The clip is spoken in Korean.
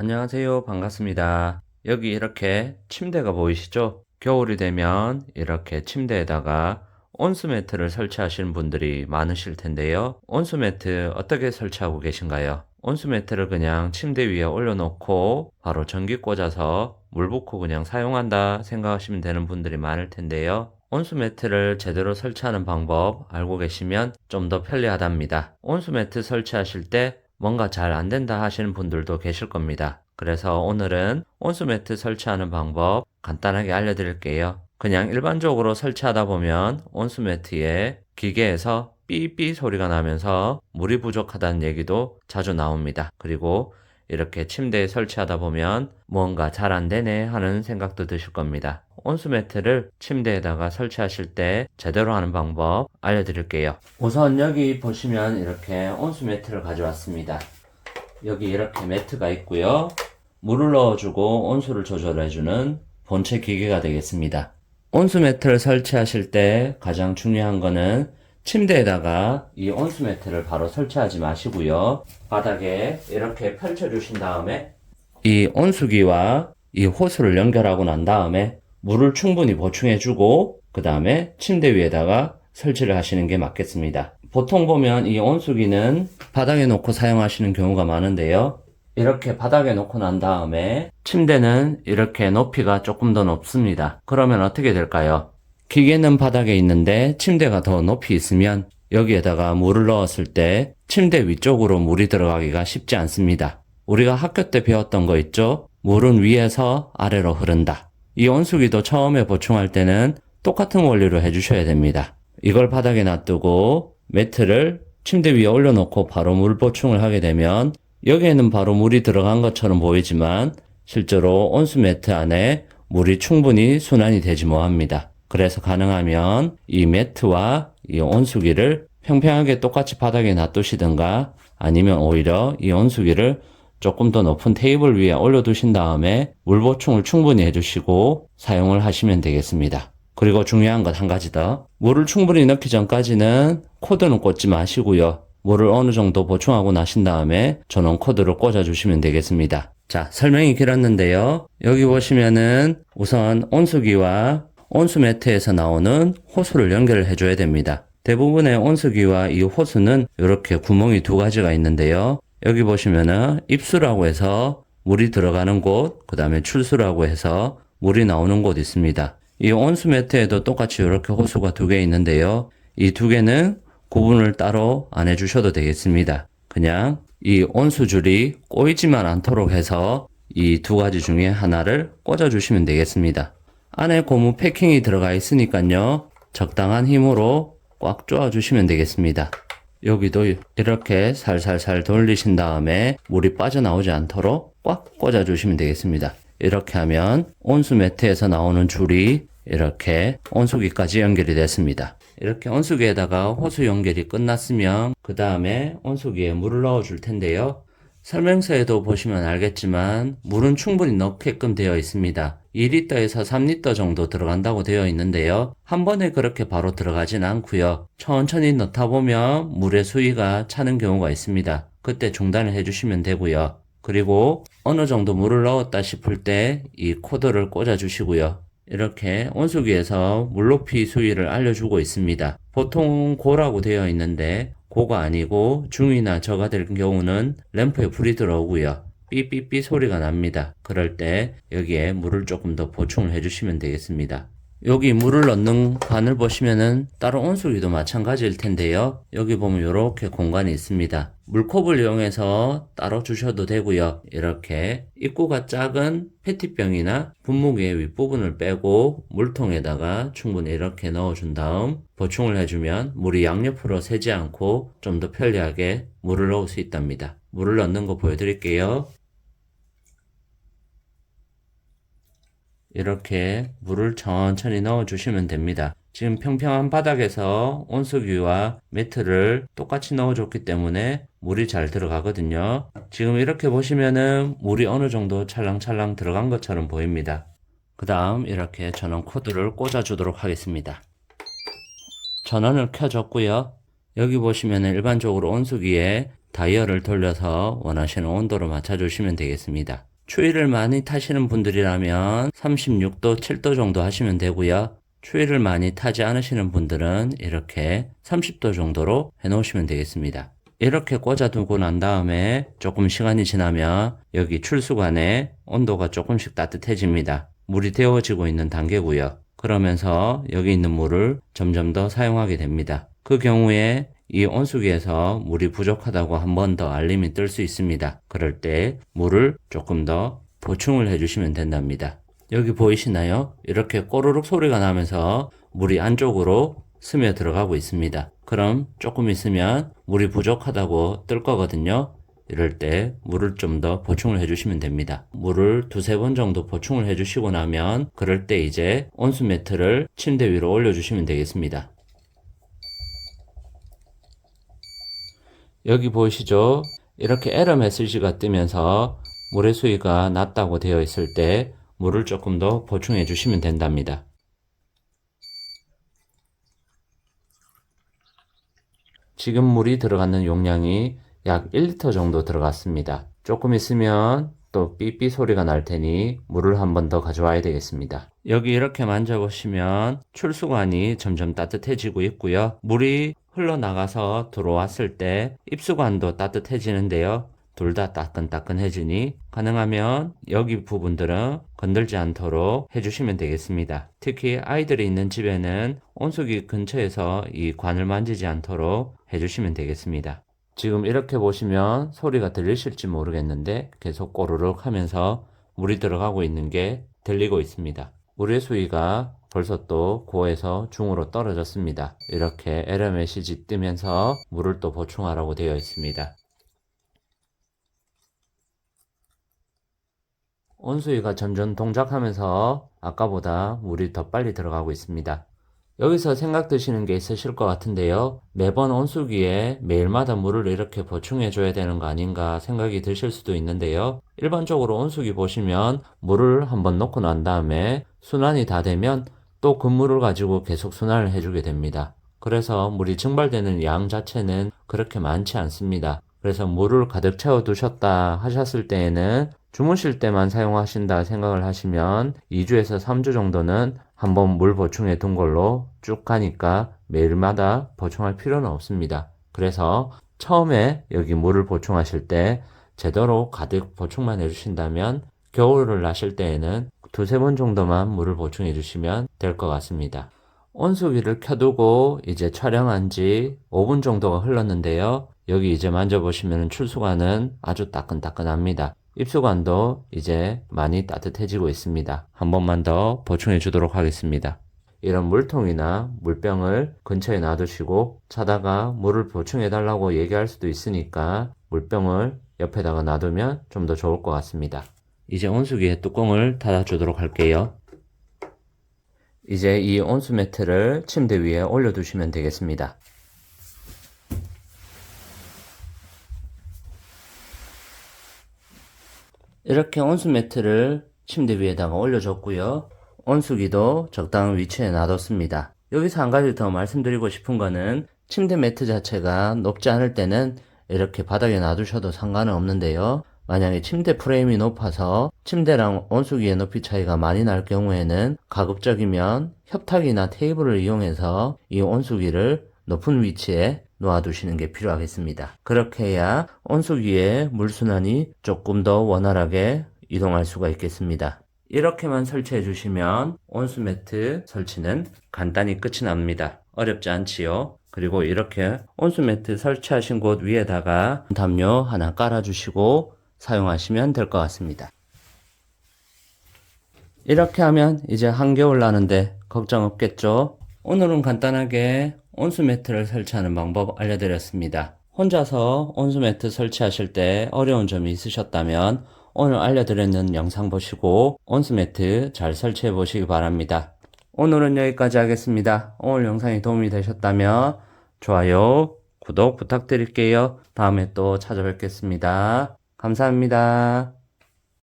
안녕하세요. 반갑습니다. 여기 이렇게 침대가 보이시죠? 겨울이 되면 이렇게 침대에다가 온수매트를 설치하시는 분들이 많으실 텐데요. 온수매트 어떻게 설치하고 계신가요? 온수매트를 그냥 침대 위에 올려놓고 바로 전기 꽂아서 물 붓고 그냥 사용한다 생각하시면 되는 분들이 많을 텐데요. 온수매트를 제대로 설치하는 방법 알고 계시면 좀 더 편리하답니다. 온수매트 설치하실 때 뭔가 잘 안 된다 하시는 분들도 계실 겁니다. 그래서 오늘은 온수매트 설치하는 방법 간단하게 알려드릴게요. 그냥 일반적으로 설치하다 보면 온수매트에 기계에서 삐삐 소리가 나면서 물이 부족하다는 얘기도 자주 나옵니다. 그리고 이렇게 침대에 설치하다 보면 뭔가 잘 안 되네 하는 생각도 드실 겁니다. 온수매트를 침대에다가 설치하실 때 제대로 하는 방법 알려드릴게요. 우선 여기 보시면 이렇게 온수매트를 가져왔습니다. 여기 이렇게 매트가 있고요. 물을 넣어주고 온수를 조절해주는 본체 기계가 되겠습니다. 온수매트를 설치하실 때 가장 중요한 거는 침대에다가 이 온수매트를 바로 설치하지 마시고요. 바닥에 이렇게 펼쳐주신 다음에 이 온수기와 이 호스를 연결하고 난 다음에 물을 충분히 보충해주고 그 다음에 침대 위에다가 설치를 하시는 게 맞겠습니다. 보통 보면 이 온수기는 바닥에 놓고 사용하시는 경우가 많은데요. 이렇게 바닥에 놓고 난 다음에 침대는 이렇게 높이가 조금 더 높습니다. 그러면 어떻게 될까요? 기계는 바닥에 있는데 침대가 더 높이 있으면 여기에다가 물을 넣었을 때 침대 위쪽으로 물이 들어가기가 쉽지 않습니다. 우리가 학교 때 배웠던 거 있죠? 물은 위에서 아래로 흐른다. 이 온수기도 처음에 보충할 때는 똑같은 원리로 해주셔야 됩니다. 이걸 바닥에 놔두고 매트를 침대 위에 올려놓고 바로 물 보충을 하게 되면 여기에는 바로 물이 들어간 것처럼 보이지만 실제로 온수 매트 안에 물이 충분히 순환이 되지 못합니다. 그래서 가능하면 이 매트와 이 온수기를 평평하게 똑같이 바닥에 놔두시든가 아니면 오히려 이 온수기를 조금 더 높은 테이블 위에 올려두신 다음에 물 보충을 충분히 해주시고 사용을 하시면 되겠습니다. 그리고 중요한 것 한 가지 더. 물을 충분히 넣기 전까지는 코드는 꽂지 마시고요. 물을 어느 정도 보충하고 나신 다음에 전원 코드를 꽂아주시면 되겠습니다. 자, 설명이 길었는데요. 여기 보시면은 우선 온수기와 온수 매트에서 나오는 호수를 연결을 해줘야 됩니다. 대부분의 온수기와 이 호수는 이렇게 구멍이 두 가지가 있는데요. 여기 보시면은 입수라고 해서 물이 들어가는 곳, 그 다음에 출수라고 해서 물이 나오는 곳 있습니다. 이 온수 매트에도 똑같이 이렇게 호수가 두 개 있는데요. 이 두 개는 구분을 따로 안 해주셔도 되겠습니다. 그냥 이 온수줄이 꼬이지만 않도록 해서 이 두 가지 중에 하나를 꽂아주시면 되겠습니다. 안에 고무 패킹이 들어가 있으니까요. 적당한 힘으로 꽉 조아주시면 되겠습니다. 여기도 이렇게 살살살 돌리신 다음에 물이 빠져나오지 않도록 꽉 꽂아주시면 되겠습니다. 이렇게 하면 온수 매트에서 나오는 줄이 이렇게 온수기까지 연결이 됐습니다. 이렇게 온수기에다가 호수 연결이 끝났으면 그 다음에 온수기에 물을 넣어 줄 텐데요. 설명서에도 보시면 알겠지만 물은 충분히 넣게끔 되어 있습니다. 2리터에서 3리터 정도 들어간다고 되어 있는데요. 한 번에 그렇게 바로 들어가진 않고요. 천천히 넣다 보면 물의 수위가 차는 경우가 있습니다. 그때 중단을 해주시면 되고요. 그리고 어느 정도 물을 넣었다 싶을 때 이 코드를 꽂아 주시고요. 이렇게 온수기에서 물 높이 수위를 알려주고 있습니다. 보통 고라고 되어 있는데 고가 아니고 중이나 저가 될 경우는 램프에 불이 들어오고요. 삐삐삐 소리가 납니다. 그럴 때 여기에 물을 조금 더 보충을 해주시면 되겠습니다. 여기 물을 넣는 관을 보시면은 따로 온수기도 마찬가지일 텐데요. 여기 보면 이렇게 공간이 있습니다. 물컵을 이용해서 따로 주셔도 되고요. 이렇게 입구가 작은 페티병이나 분무기의 윗부분을 빼고 물통에다가 충분히 이렇게 넣어준 다음 보충을 해주면 물이 양옆으로 새지 않고 좀 더 편리하게 물을 넣을 수 있답니다. 물을 넣는 거 보여드릴게요. 이렇게 물을 천천히 넣어 주시면 됩니다. 지금 평평한 바닥에서 온수기와 매트를 똑같이 넣어 줬기 때문에 물이 잘 들어가거든요. 지금 이렇게 보시면은 물이 어느 정도 찰랑찰랑 들어간 것처럼 보입니다. 그 다음 이렇게 전원 코드를 꽂아 주도록 하겠습니다. 전원을 켜줬고요. 여기 보시면 일반적으로 온수기에 다이얼을 돌려서 원하시는 온도로 맞춰 주시면 되겠습니다. 추위를 많이 타시는 분들이라면 36도, 7도 정도 하시면 되고요. 추위를 많이 타지 않으시는 분들은 이렇게 30도 정도로 해 놓으시면 되겠습니다. 이렇게 꽂아두고 난 다음에 조금 시간이 지나면 여기 출수관에 온도가 조금씩 따뜻해집니다. 물이 데워지고 있는 단계고요. 그러면서 여기 있는 물을 점점 더 사용하게 됩니다. 그 경우에 이 온수기에서 물이 부족하다고 한 번 더 알림이 뜰 수 있습니다. 그럴 때 물을 조금 더 보충을 해주시면 된답니다. 여기 보이시나요? 이렇게 꼬르륵 소리가 나면서 물이 안쪽으로 스며 들어가고 있습니다. 그럼 조금 있으면 물이 부족하다고 뜰 거거든요. 이럴 때 물을 좀 더 보충을 해주시면 됩니다. 물을 두세 번 정도 보충을 해주시고 나면 그럴 때 이제 온수 매트를 침대 위로 올려주시면 되겠습니다. 여기 보이시죠? 이렇게 에러 메시지가 뜨면서 물의 수위가 낮다고 되어 있을 때 물을 조금 더 보충해 주시면 된답니다. 지금 물이 들어가는 용량이 약 1리터 정도 들어갔습니다. 조금 있으면 또 삐삐 소리가 날 테니 물을 한 번 더 가져와야 되겠습니다. 여기 이렇게 만져보시면 출수관이 점점 따뜻해지고 있고요. 물이 흘러나가서 들어왔을 때 입수관도 따뜻해지는데요. 둘 다 따끈따끈해지니 가능하면 여기 부분들은 건들지 않도록 해주시면 되겠습니다. 특히 아이들이 있는 집에는 온수기 근처에서 이 관을 만지지 않도록 해주시면 되겠습니다. 지금 이렇게 보시면 소리가 들리실지 모르겠는데 계속 꼬르륵 하면서 물이 들어가고 있는 게 들리고 있습니다. 물의 수위가 벌써 또 고에서 중으로 떨어졌습니다. 이렇게 에러 메시지 뜨면서 물을 또 보충하라고 되어 있습니다. 온수위가 점점 동작하면서 아까보다 물이 더 빨리 들어가고 있습니다. 여기서 생각 드시는 게 있으실 것 같은데요. 매번 온수기에 매일마다 물을 이렇게 보충해 줘야 되는 거 아닌가 생각이 드실 수도 있는데요. 일반적으로 온수기 보시면 물을 한번 넣고 난 다음에 순환이 다 되면 또 그 물을 가지고 계속 순환을 해주게 됩니다. 그래서 물이 증발되는 양 자체는 그렇게 많지 않습니다. 그래서 물을 가득 채워 두셨다 하셨을 때에는 주무실 때만 사용하신다 생각을 하시면 2주에서 3주 정도는 한번 물 보충해 둔 걸로 쭉 가니까 매일마다 보충할 필요는 없습니다. 그래서 처음에 여기 물을 보충하실 때 제대로 가득 보충만 해주신다면 겨울을 나실 때에는 두세 번 정도만 물을 보충해 주시면 될 것 같습니다. 온수기를 켜두고 이제 촬영한 지 5분 정도가 흘렀는데요. 여기 이제 만져보시면 출수관은 아주 따끈따끈합니다. 입수관도 이제 많이 따뜻해지고 있습니다. 한 번만 더 보충해 주도록 하겠습니다. 이런 물통이나 물병을 근처에 놔두시고 자다가 물을 보충해 달라고 얘기할 수도 있으니까 물병을 옆에다가 놔두면 좀 더 좋을 것 같습니다. 이제 온수기의 뚜껑을 닫아 주도록 할게요. 이제 이 온수 매트를 침대 위에 올려 두시면 되겠습니다. 이렇게 온수 매트를 침대 위에다가 올려줬고요. 온수기도 적당한 위치에 놔뒀습니다. 여기서 한 가지 더 말씀드리고 싶은 거는 침대 매트 자체가 높지 않을 때는 이렇게 바닥에 놔두셔도 상관은 없는데요. 만약에 침대 프레임이 높아서 침대랑 온수기의 높이 차이가 많이 날 경우에는 가급적이면 협탁이나 테이블을 이용해서 이 온수기를 높은 위치에 놓아두시는 게 필요하겠습니다. 그렇게 해야 온수기의 물순환이 조금 더 원활하게 이동할 수가 있겠습니다. 이렇게만 설치해 주시면 온수 매트 설치는 간단히 끝이 납니다. 어렵지 않지요? 그리고 이렇게 온수 매트 설치하신 곳 위에다가 담요 하나 깔아주시고 사용하시면 될 것 같습니다. 이렇게 하면 이제 한겨울 나는데 걱정 없겠죠? 오늘은 간단하게 온수 매트를 설치하는 방법 알려드렸습니다. 혼자서 온수 매트 설치하실 때 어려운 점이 있으셨다면 오늘 알려드렸는 영상 보시고 온수 매트 잘 설치해 보시기 바랍니다. 오늘은 여기까지 하겠습니다. 오늘 영상이 도움이 되셨다면 좋아요, 구독 부탁드릴게요. 다음에 또 찾아뵙겠습니다. 감사합니다.